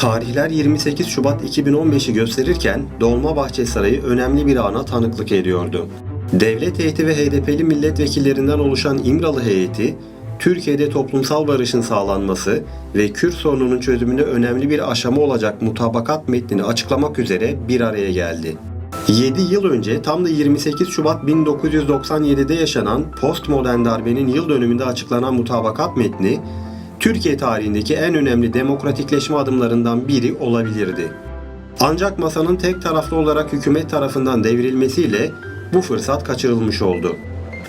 Tarihler 28 Şubat 2015'i gösterirken Dolmabahçe Sarayı önemli bir ana tanıklık ediyordu. Devlet heyeti ve HDP'li milletvekillerinden oluşan İmralı heyeti, Türkiye'de toplumsal barışın sağlanması ve Kürt sorununun çözümünde önemli bir aşama olacak mutabakat metnini açıklamak üzere bir araya geldi. 7 yıl önce tam da 28 Şubat 1997'de yaşanan postmodern darbenin yıl dönümünde açıklanan mutabakat metni, Türkiye tarihindeki en önemli demokratikleşme adımlarından biri olabilirdi. Ancak masanın tek taraflı olarak hükümet tarafından devrilmesiyle bu fırsat kaçırılmış oldu.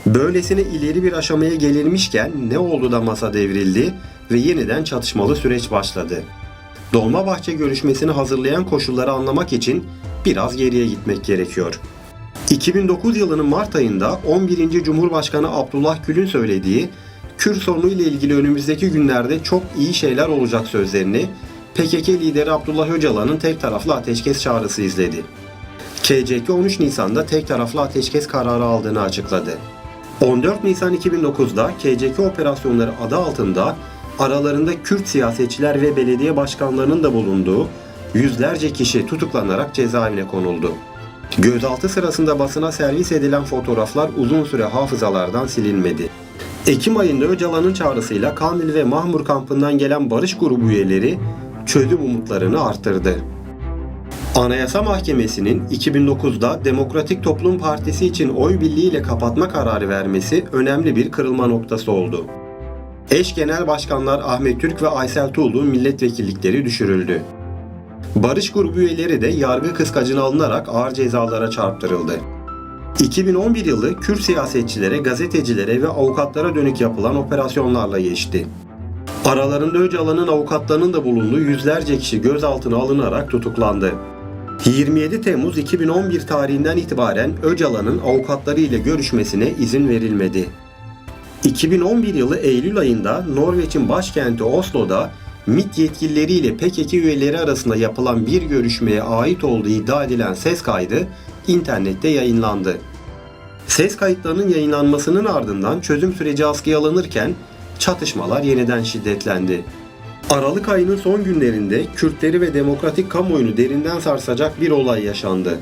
Böylesine ileri bir aşamaya gelinmişken ne oldu da masa devrildi ve yeniden çatışmalı süreç başladı. Dolmabahçe görüşmesini hazırlayan koşulları anlamak için biraz geriye gitmek gerekiyor. 2009 yılının Mart ayında 11. Cumhurbaşkanı Abdullah Gül'ün söylediği Kürt sorunu ile ilgili önümüzdeki günlerde çok iyi şeyler olacak sözlerini PKK lideri Abdullah Öcalan'ın tek taraflı ateşkes çağrısı izledi. KCK 13 Nisan'da tek taraflı ateşkes kararı aldığını açıkladı. 14 Nisan 2009'da KCK operasyonları adı altında aralarında Kürt siyasetçiler ve belediye başkanlarının da bulunduğu yüzlerce kişi tutuklanarak cezaevine konuldu. Gözaltı sırasında basına servis edilen fotoğraflar uzun süre hafızalardan silinmedi. Ekim ayında Öcalan'ın çağrısıyla Kandil ve Mahmur kampından gelen barış grubu üyeleri çözüm umutlarını arttırdı. Anayasa Mahkemesi'nin 2009'da Demokratik Toplum Partisi için oy birliğiyle kapatma kararı vermesi önemli bir kırılma noktası oldu. Eş genel başkanlar Ahmet Türk ve Aysel Tuğlu milletvekillikleri düşürüldü. Barış grubu üyeleri de yargı kıskacına alınarak ağır cezalara çarptırıldı. 2011 yılı Kürt siyasetçilere, gazetecilere ve avukatlara dönük yapılan operasyonlarla geçti. Aralarında Öcalan'ın avukatlarının da bulunduğu yüzlerce kişi gözaltına alınarak tutuklandı. 27 Temmuz 2011 tarihinden itibaren Öcalan'ın avukatları ile görüşmesine izin verilmedi. 2011 yılı Eylül ayında Norveç'in başkenti Oslo'da MİT yetkilileriyle PKK üyeleri arasında yapılan bir görüşmeye ait olduğu iddia edilen ses kaydı internette yayınlandı. Ses kayıtlarının yayınlanmasının ardından çözüm süreci askıya alınırken çatışmalar yeniden şiddetlendi. Aralık ayının son günlerinde Kürtleri ve demokratik kamuoyunu derinden sarsacak bir olay yaşandı.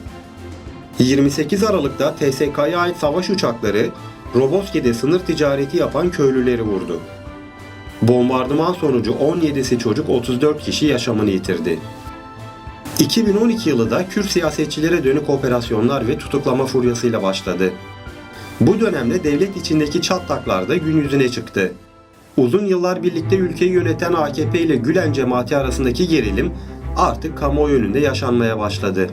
28 Aralık'ta TSK'ya ait savaş uçakları Roboski'de sınır ticareti yapan köylüleri vurdu. Bombardıman sonucu 17'si çocuk 34 kişi yaşamını yitirdi. 2012 yılı da Kürt siyasetçilere dönük operasyonlar ve tutuklama furyasıyla başladı. Bu dönemde devlet içindeki çatlaklar da gün yüzüne çıktı. Uzun yıllar birlikte ülkeyi yöneten AKP ile Gülen cemaati arasındaki gerilim artık kamuoyu önünde yaşanmaya başladı.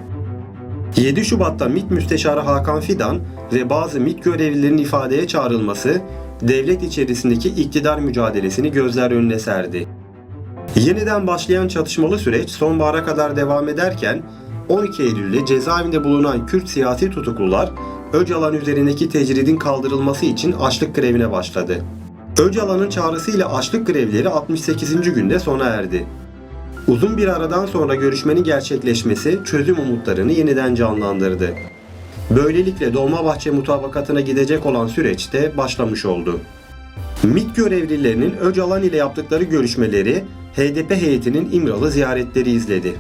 7 Şubat'ta MİT Müsteşarı Hakan Fidan ve bazı MİT görevlilerinin ifadeye çağrılması devlet içerisindeki iktidar mücadelesini gözler önüne serdi. Yeniden başlayan çatışmalı süreç sonbahara kadar devam ederken 12 Eylül'de cezaevinde bulunan Kürt siyasi tutuklular Öcalan üzerindeki tecridin kaldırılması için açlık grevine başladı. Öcalan'ın çağrısıyla açlık grevleri 68. günde sona erdi. Uzun bir aradan sonra görüşmenin gerçekleşmesi çözüm umutlarını yeniden canlandırdı. Böylelikle Dolmabahçe mutabakatına gidecek olan süreç de başlamış oldu. MİT görevlilerinin Öcalan ile yaptıkları görüşmeleri HDP heyetinin İmralı ziyaretleri izledi.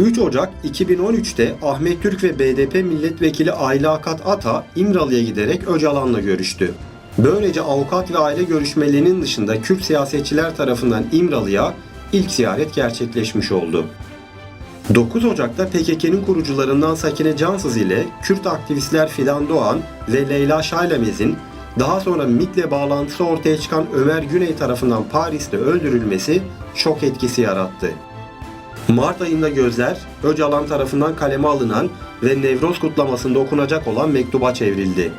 3 Ocak 2013'te Ahmet Türk ve BDP milletvekili Ayla Akat Ata İmralı'ya giderek Öcalan'la görüştü. Böylece avukat ve aile görüşmelerinin dışında Kürt siyasetçiler tarafından İmralı'ya ilk ziyaret gerçekleşmiş oldu. 9 Ocak'ta PKK'nın kurucularından Sakine Cansız ile Kürt aktivistler Fidan Doğan ve Leyla Şaylemez'in daha sonra MİT'le bağlantısı ortaya çıkan Ömer Güney tarafından Paris'te öldürülmesi şok etkisi yarattı. Mart ayında gözler Öcalan tarafından kaleme alınan ve Nevroz kutlamasında okunacak olan mektuba çevrildi.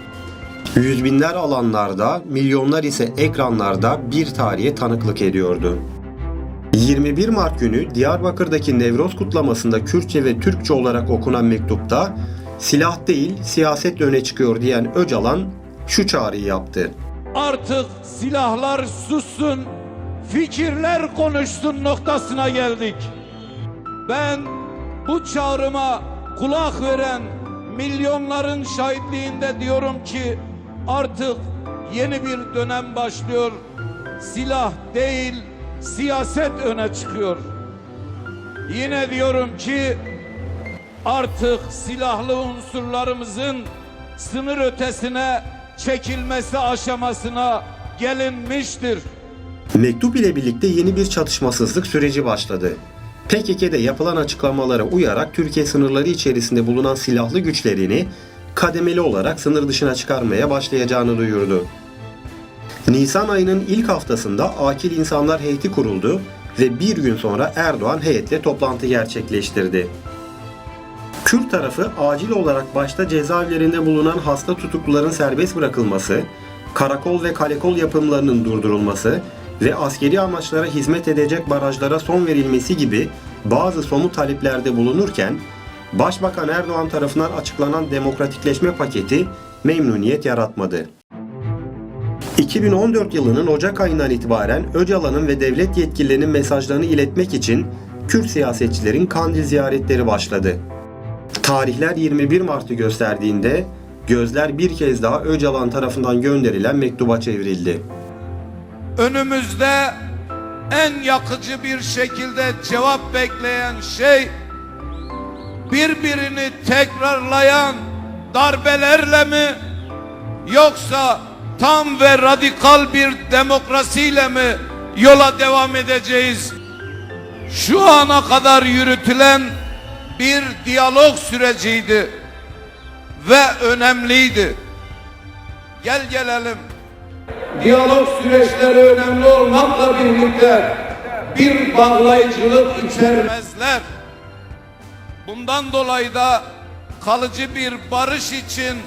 Yüz binler alanlarda, milyonlar ise ekranlarda bir tarihe tanıklık ediyordu. 21 Mart günü Diyarbakır'daki Nevroz kutlamasında Kürtçe ve Türkçe olarak okunan mektupta silah değil siyaset öne çıkıyor diyen Öcalan şu çağrıyı yaptı. Artık silahlar sussun, fikirler konuşsun noktasına geldik. Ben bu çağrıma kulak veren milyonların şahitliğinde diyorum ki artık yeni bir dönem başlıyor. Silah değil, siyaset öne çıkıyor. Yine diyorum ki artık silahlı unsurlarımızın sınır ötesine çekilmesi aşamasına gelinmiştir. Mektup ile birlikte yeni bir çatışmasızlık süreci başladı. PKK'de yapılan açıklamalara uyarak Türkiye sınırları içerisinde bulunan silahlı güçlerini kademeli olarak sınır dışına çıkarmaya başlayacağını duyurdu. Nisan ayının ilk haftasında Akil İnsanlar Heyeti kuruldu ve bir gün sonra Erdoğan heyetle toplantı gerçekleştirdi. Kürt tarafı acil olarak başta cezaevlerinde bulunan hasta tutukluların serbest bırakılması, karakol ve kalekol yapımlarının durdurulması ve askeri amaçlara hizmet edecek barajlara son verilmesi gibi bazı somut taleplerde bulunurken, Başbakan Erdoğan tarafından açıklanan demokratikleşme paketi memnuniyet yaratmadı. 2014 yılının Ocak ayından itibaren Öcalan'ın ve devlet yetkililerinin mesajlarını iletmek için Kürt siyasetçilerin Kandil ziyaretleri başladı. Tarihler 21 Mart'ı gösterdiğinde gözler bir kez daha Öcalan tarafından gönderilen mektuba çevrildi. Önümüzde en yakıcı bir şekilde cevap bekleyen şey birbirini tekrarlayan darbelerle mi yoksa tam ve radikal bir demokrasiyle mi yola devam edeceğiz? Şu ana kadar yürütülen bir diyalog süreciydi ve önemliydi. Gel gelelim diyalog süreçleri önemli olmakla birlikte bir bağlayıcılık içermezler. Bundan dolayı da kalıcı bir barış için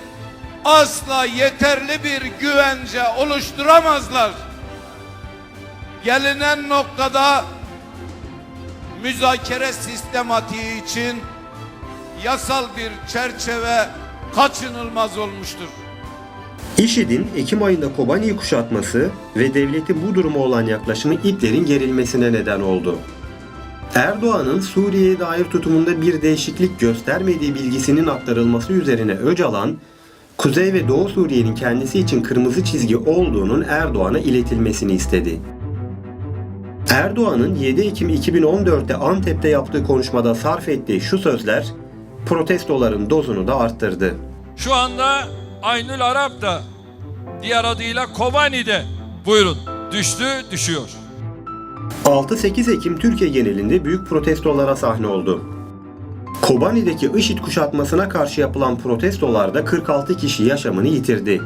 asla yeterli bir güvence oluşturamazlar. Gelinen noktada müzakere sistematiği için yasal bir çerçeve kaçınılmaz olmuştur. IŞİD'in Ekim ayında Kobani'yi kuşatması ve devletin bu duruma olan yaklaşımı iplerin gerilmesine neden oldu. Erdoğan'ın Suriye'ye dair tutumunda bir değişiklik göstermediği bilgisinin aktarılması üzerine Öcalan, Kuzey ve Doğu Suriye'nin kendisi için kırmızı çizgi olduğunun Erdoğan'a iletilmesini istedi. Erdoğan'ın 7 Ekim 2014'te Antep'te yaptığı konuşmada sarf ettiği şu sözler protestoların dozunu da arttırdı. Şu anda Aynül Arap da diğer adıyla Kobani'de buyurun düştü düşüyor. 6-8 Ekim Türkiye genelinde büyük protestolara sahne oldu. Kobani'deki IŞİD kuşatmasına karşı yapılan protestolarda 46 kişi yaşamını yitirdi.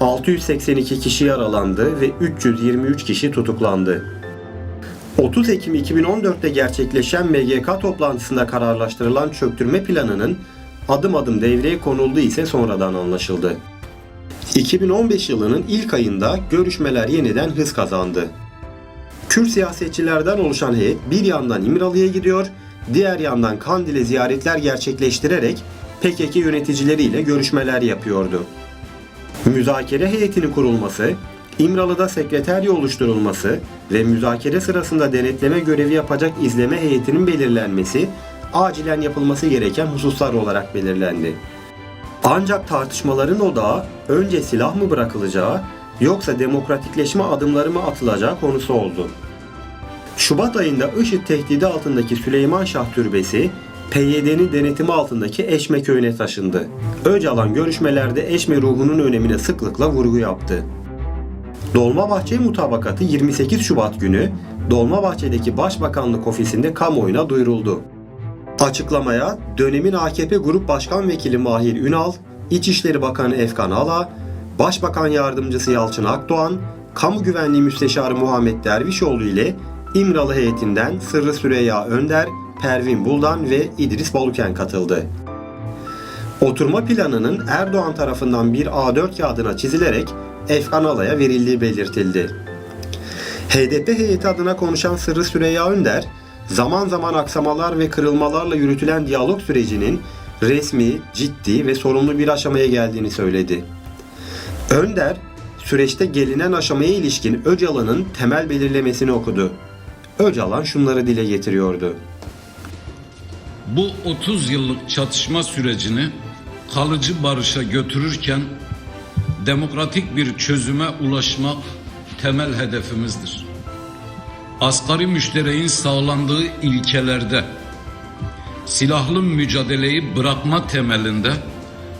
682 kişi yaralandı ve 323 kişi tutuklandı. 30 Ekim 2014'te gerçekleşen MGK toplantısında kararlaştırılan çöktürme planının adım adım devreye konulduğu ise sonradan anlaşıldı. 2015 yılının ilk ayında görüşmeler yeniden hız kazandı. Kürt siyasetçilerden oluşan heyet bir yandan İmralı'ya gidiyor, diğer yandan Kandil'e ziyaretler gerçekleştirerek PKK yöneticileriyle görüşmeler yapıyordu. Müzakere heyetinin kurulması, İmralı'da sekreterya oluşturulması ve müzakere sırasında denetleme görevi yapacak izleme heyetinin belirlenmesi acilen yapılması gereken hususlar olarak belirlendi. Ancak tartışmaların odağı önce silah mı bırakılacağı yoksa demokratikleşme adımları mı atılacağı konusu oldu. Şubat ayında IŞİD tehdidi altındaki Süleyman Şah Türbesi, PYD'nin denetimi altındaki Eşme köyüne taşındı. Öcalan görüşmelerde Eşme ruhunun önemine sıklıkla vurgu yaptı. Dolmabahçe mutabakatı 28 Şubat günü Dolmabahçe'deki Başbakanlık ofisinde kamuoyuna duyuruldu. Açıklamaya dönemin AKP Grup Başkan Vekili Mahir Ünal, İçişleri Bakanı Efkan Ala, Başbakan Yardımcısı Yalçın Akdoğan, Kamu Güvenliği Müsteşarı Muhammed Dervişoğlu ile İmralı heyetinden Sırrı Süreyya Önder, Pervin Buldan ve İdris Baluken katıldı. Oturma planının Erdoğan tarafından bir A4 kağıdına çizilerek Efkan Ala'ya verildiği belirtildi. HDP heyeti adına konuşan Sırrı Süreyya Önder, zaman zaman aksamalar ve kırılmalarla yürütülen diyalog sürecinin resmi, ciddi ve sorumlu bir aşamaya geldiğini söyledi. Önder, süreçte gelinen aşamaya ilişkin Öcalan'ın temel belirlemesini okudu. Öcalan şunları dile getiriyordu. Bu 30 yıllık çatışma sürecini kalıcı barışa götürürken demokratik bir çözüme ulaşmak temel hedefimizdir. Asgari müştereğin sağlandığı ilkelerde silahlı mücadeleyi bırakma temelinde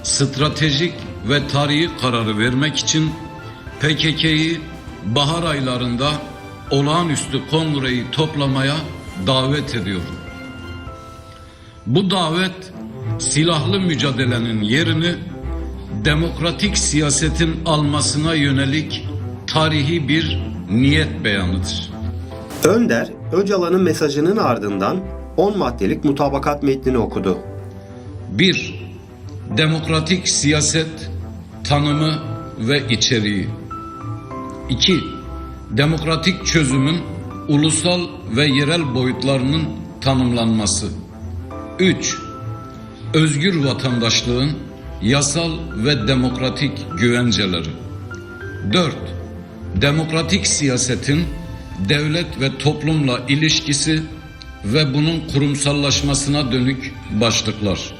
stratejik ve tarihi kararı vermek için PKK'yı bahar aylarında olağanüstü kongreyi toplamaya davet ediyorum. Bu davet silahlı mücadelenin yerini demokratik siyasetin almasına yönelik tarihi bir niyet beyanıdır. Önder, Öcalan'ın mesajının ardından 10 maddelik mutabakat metnini okudu. 1. Demokratik siyaset tanımı ve içeriği. 2. Demokratik çözümün ulusal ve yerel boyutlarının tanımlanması. 3. Özgür vatandaşlığın yasal ve demokratik güvenceleri. 4. Demokratik siyasetin devlet ve toplumla ilişkisi ve bunun kurumsallaşmasına dönük başlıklar.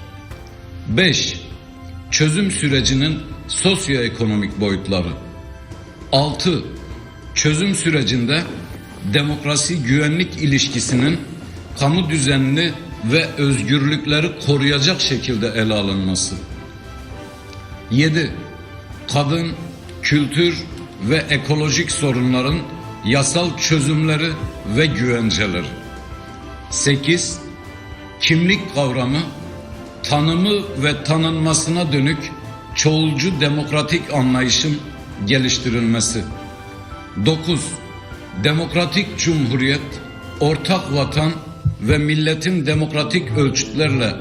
5. Çözüm sürecinin sosyoekonomik boyutları. 6. Çözüm sürecinde demokrasi güvenlik ilişkisinin kamu düzenini ve özgürlükleri koruyacak şekilde ele alınması. 7. Kadın, kültür ve ekolojik sorunların yasal çözümleri ve güvenceleri. 8. Kimlik kavramı, tanımı ve tanınmasına dönük çoğulcu demokratik anlayışın geliştirilmesi. 9. Demokratik cumhuriyet, ortak vatan ve milletin demokratik ölçütlerle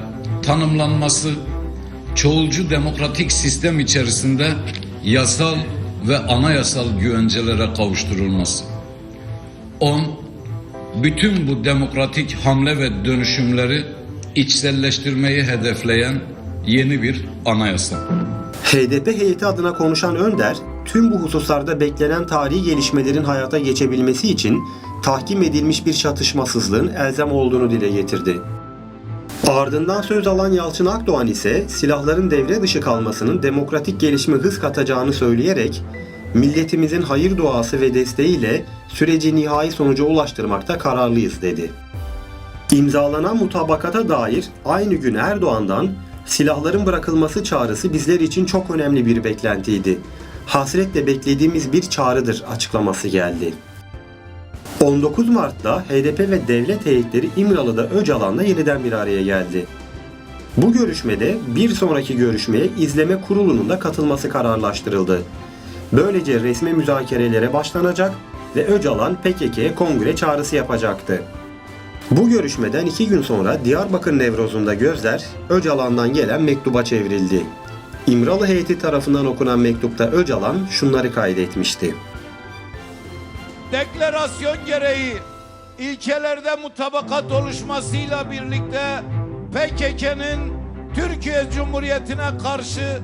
tanımlanması, çoğulcu demokratik sistem içerisinde yasal ve anayasal güvencelere kavuşturulması. 10. Bütün bu demokratik hamle ve dönüşümleri içselleştirmeyi hedefleyen yeni bir anayasa. HDP heyeti adına konuşan Önder, tüm bu hususlarda beklenen tarihi gelişmelerin hayata geçebilmesi için tahkim edilmiş bir çatışmasızlığın elzem olduğunu dile getirdi. Ardından söz alan Yalçın Akdoğan ise silahların devre dışı kalmasının demokratik gelişme hız katacağını söyleyerek milletimizin hayır duası ve desteğiyle süreci nihai sonuca ulaştırmakta kararlıyız dedi. İmzalanan mutabakata dair aynı gün Erdoğan'dan silahların bırakılması çağrısı bizler için çok önemli bir beklentiydi. Hasretle beklediğimiz bir çağrıdır açıklaması geldi. 19 Mart'ta HDP ve devlet heyetleri İmralı'da Öcalan'la yeniden bir araya geldi. Bu görüşmede bir sonraki görüşmeye izleme kurulunun da katılması kararlaştırıldı. Böylece resmi müzakerelere başlanacak ve Öcalan PKK'ye kongre çağrısı yapacaktı. Bu görüşmeden iki gün sonra Diyarbakır Nevroz'unda gözler Öcalan'dan gelen mektuba çevrildi. İmralı heyeti tarafından okunan mektupta Öcalan şunları kaydetmişti. Deklarasyon gereği ilkelerde mutabakat oluşmasıyla birlikte PKK'nın Türkiye Cumhuriyeti'ne karşı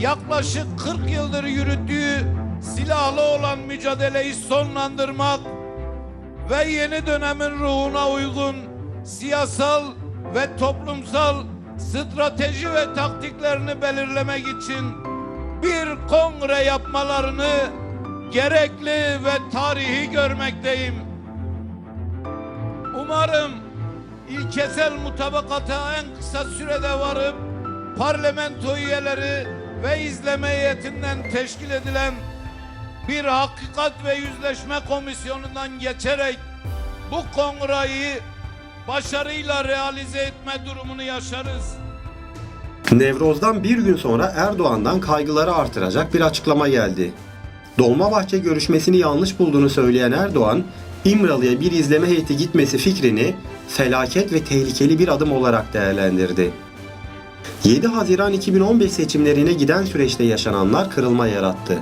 yaklaşık 40 yıldır yürüttüğü silahlı olan mücadeleyi sonlandırmak ve yeni dönemin ruhuna uygun siyasal ve toplumsal strateji ve taktiklerini belirlemek için bir kongre yapmalarını gerekli ve tarihi görmekteyim. Umarım ilkesel mutabakata en kısa sürede varıp parlamento üyeleri ve izleme heyetinden teşkil edilen bir hakikat ve yüzleşme komisyonundan geçerek bu kongreyi başarıyla realize etme durumunu yaşarız. Nevroz'dan bir gün sonra Erdoğan'dan kaygıları artıracak bir açıklama geldi. Dolmabahçe görüşmesini yanlış bulduğunu söyleyen Erdoğan, İmralı'ya bir izleme heyeti gitmesi fikrini felaket ve tehlikeli bir adım olarak değerlendirdi. 7 Haziran 2015 seçimlerine giden süreçte yaşananlar kırılma yarattı.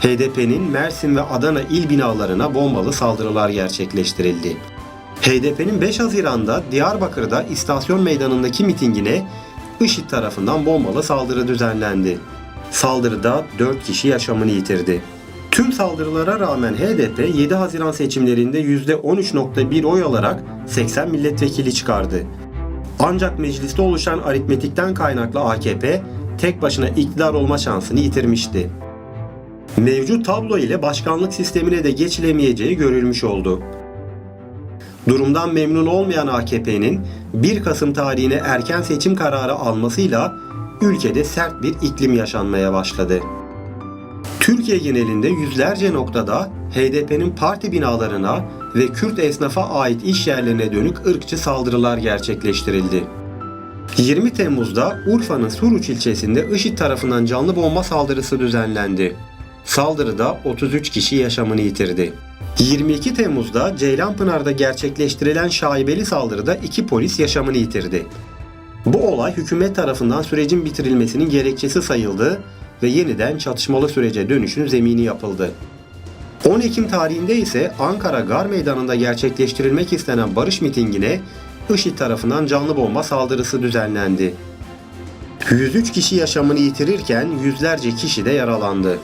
HDP'nin Mersin ve Adana il binalarına bombalı saldırılar gerçekleştirildi. HDP'nin 5 Haziran'da Diyarbakır'da istasyon meydanındaki mitingine IŞİD tarafından bombalı saldırı düzenlendi. Saldırıda 4 kişi yaşamını yitirdi. Tüm saldırılara rağmen HDP 7 Haziran seçimlerinde %13.1 oy alarak 80 milletvekili çıkardı. Ancak mecliste oluşan aritmetikten kaynaklı AKP tek başına iktidar olma şansını yitirmişti. Mevcut tablo ile başkanlık sistemine de geçilemeyeceği görülmüş oldu. Durumdan memnun olmayan AKP'nin 1 Kasım tarihine erken seçim kararı almasıyla ülkede sert bir iklim yaşanmaya başladı. Türkiye genelinde yüzlerce noktada HDP'nin parti binalarına ve Kürt esnafa ait iş yerlerine dönük ırkçı saldırılar gerçekleştirildi. 20 Temmuz'da Urfa'nın Suruç ilçesinde IŞİD tarafından canlı bomba saldırısı düzenlendi. Saldırıda 33 kişi yaşamını yitirdi. 22 Temmuz'da Ceylanpınar'da gerçekleştirilen şaibeli saldırıda iki polis yaşamını yitirdi. Bu olay hükümet tarafından sürecin bitirilmesinin gerekçesi sayıldı ve yeniden çatışmalı sürece dönüşün zemini yapıldı. 10 Ekim tarihinde ise Ankara Gar Meydanı'nda gerçekleştirilmek istenen barış mitingine IŞİD tarafından canlı bomba saldırısı düzenlendi. 103 kişi yaşamını yitirirken yüzlerce kişi de yaralandı.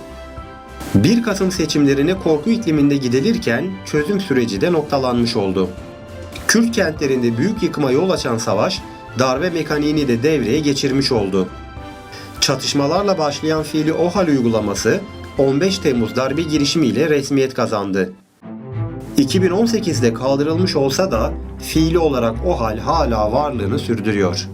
1 Kasım seçimlerine korku ikliminde gidilirken çözüm süreci de noktalanmış oldu. Kürt kentlerinde büyük yıkıma yol açan savaş darbe mekaniğini de devreye geçirmiş oldu. Çatışmalarla başlayan fiili OHAL uygulaması 15 Temmuz darbe girişimiyle resmiyet kazandı. 2018'de kaldırılmış olsa da fiili olarak OHAL hala varlığını sürdürüyor.